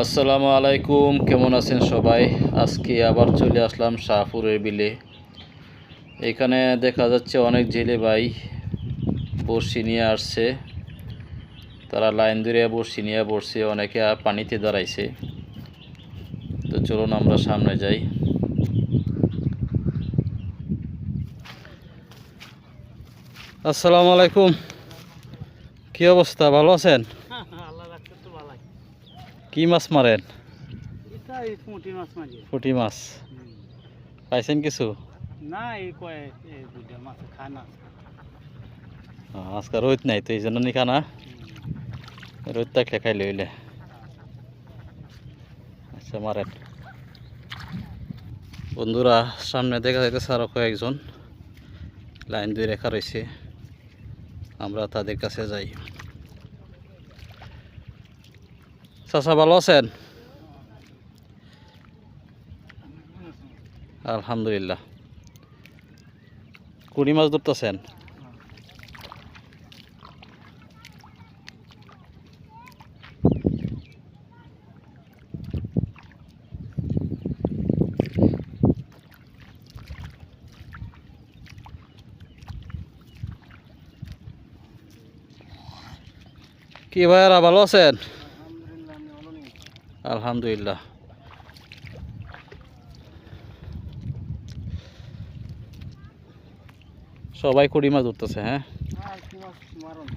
আসসালামু আলাইকুম, কেমন আছেন সবাই? আজকে আবার চলে আসলাম শাহপুরের বিলে। এখানে দেখা যাচ্ছে অনেক জেলে ভাই বড়শি নিয়ে আসছে। তারা লাইন ধরে বড়শি নিয়ে বসছে, অনেকে পানিতে দাঁড়াইছে। তো চলুন আমরা সামনে যাই। আসসালামু আলাইকুম। কি অবস্থা, ভালো আছেন? তো ভালাই। কি মাছ মারেন? পুঁটি মাছ পাইছেন কিছু? না আজকে রোদ নাই তো এই জন্য নিখা না রোদ থাকলে খাইলে হইলে। আচ্ছা মারেন। বন্ধুরা সামনে দেখা যাইতেছে আরও কয়েকজন। লাইন দিয়ে রেখা রয়েছে আমরা তাদের কাছে যাই। চাচা ভালো আছেন? আলহামদুলিল্লাহ। কুড়ি মাছ ধরতেছেন? কি ভাইয়ারা ভালো আছেন আলহামদুলিল্লাহ আমি ভালো নেই আলহামদুলিল্লাহ। সবাই কুড়ি মাছ ধরতেছে হ্যাঁ আর কি মাছ মারন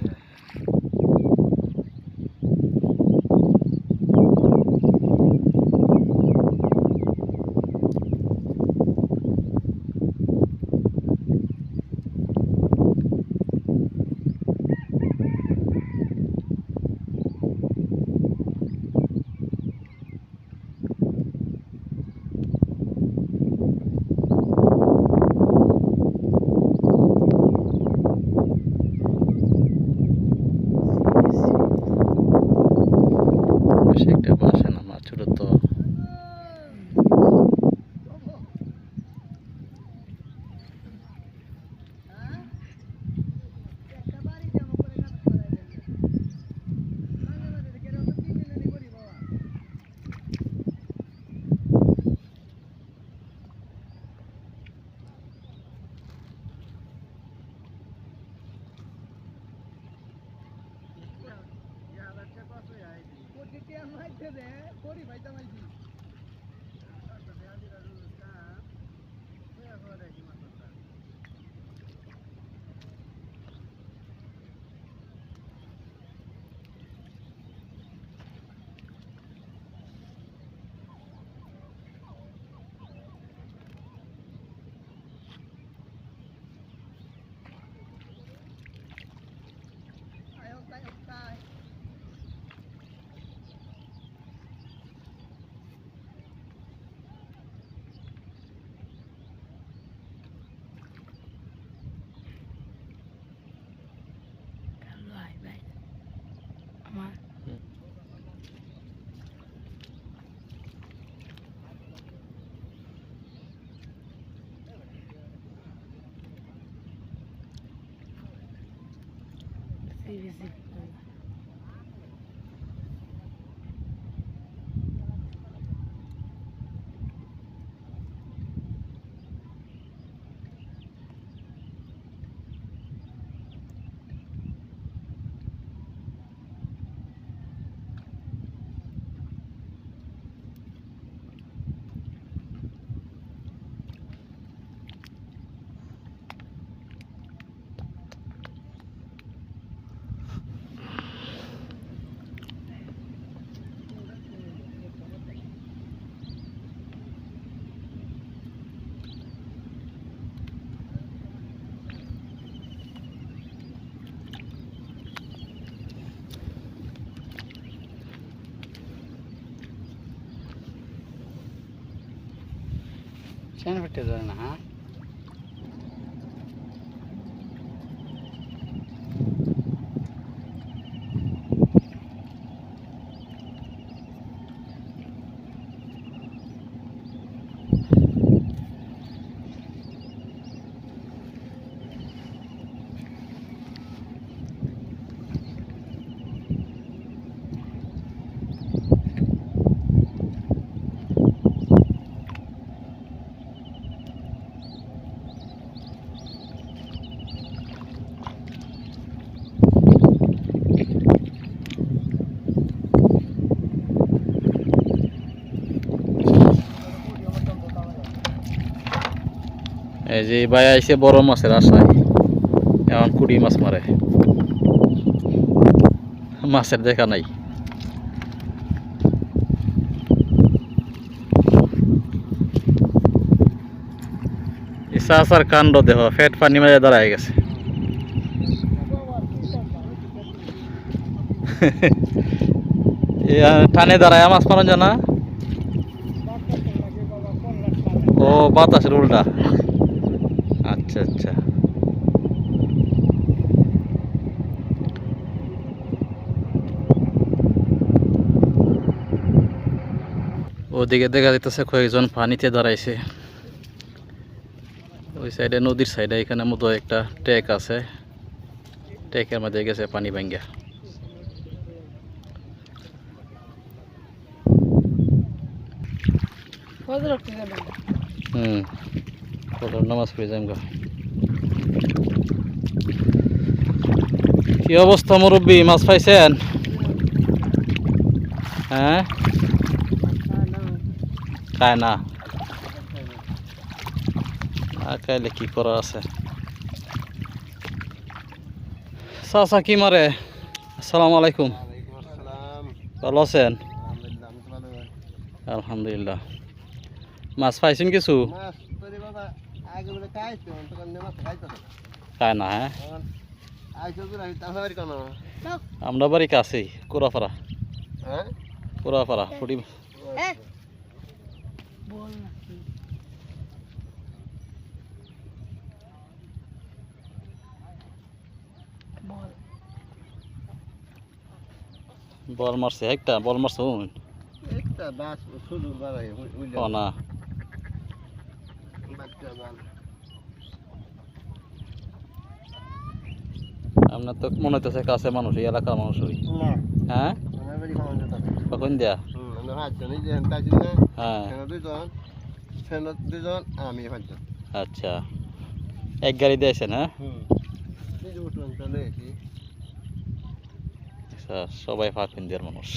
বেশি একটা বাসে না মাছ ছোট তো চেন ফেটে যায় না হ্যাঁ এই যে ভাই আইসে বড় মাছের আশায়। এখন কুড়ি মাছ মারে। মাছের দেখা নাই। ইসাসার কাণ্ড দেহ, ফেট পানি মাঝে দাঁড়ায় গেছে। টানে দাঁড়ায়, মাছ মারন জানা ও, বাতাসের উল্টা। আচ্ছা আচ্ছা। ওদিকে দেখা যাইতেছে কয়েকজন পানিতে দাঁড়াইছে। ওই সাইডে নদীর সাইডে এখানে মতো একটা ট্যাক আছে। ট্যাকের মধ্যে গেছে পানি ভাঙ্গা। হুম। ফটোর নামাজ পড়ে গা কি অবস্থা মুরব্বী মাছ পাইছেন হ্যাঁ খায় না খাইলে কি করা আছে চাচা কি মারে আসসালামু আলাইকুম ভালো আছেন আলহামদুলিল্লাহ মাছ পাইছেন কিছু খায় না হ্যাঁ আমরা বাড়ি কাছেই কোরাপাড়া কোরাপাড়া ফুটি বল মারছে একটা বল মারছে ও না আপনার তো মনে হইতেছে কাছে মানুষ এই এলাকার মানুষই হ্যাঁ? কখন দেয়া? হ্যাঁ। আমি আচ্ছা। এক গাড়ি দিয়েছেন হ্যাঁ? আচ্ছা সবাই ফাঁক মানুষ।